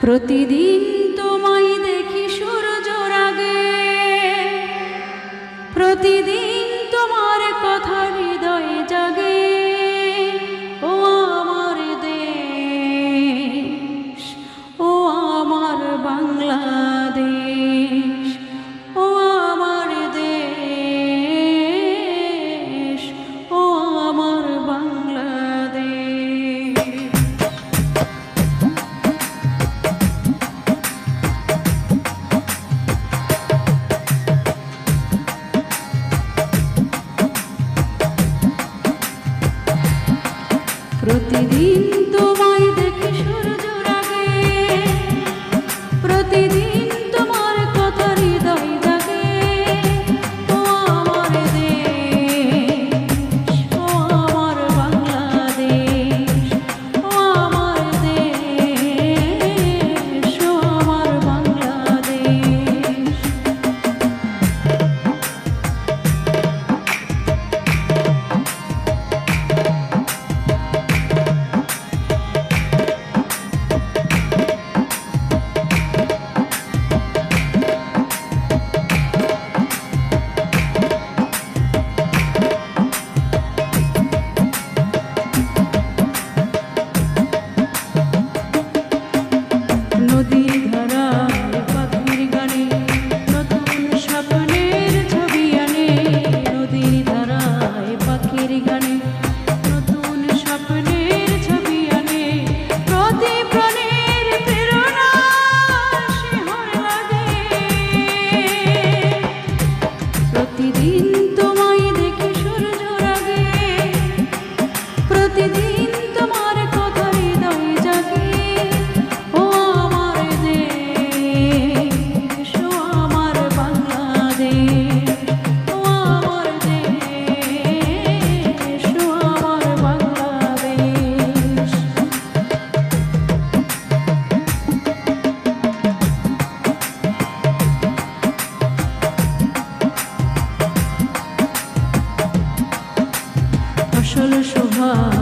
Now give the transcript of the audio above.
প্রতিদিন তোমায় দেখি সূর্যর আগে প্রতিদিন প্রতিদিন তোমায় দেখে সূর্য রাগে। প্রতিদিন আসল সোহা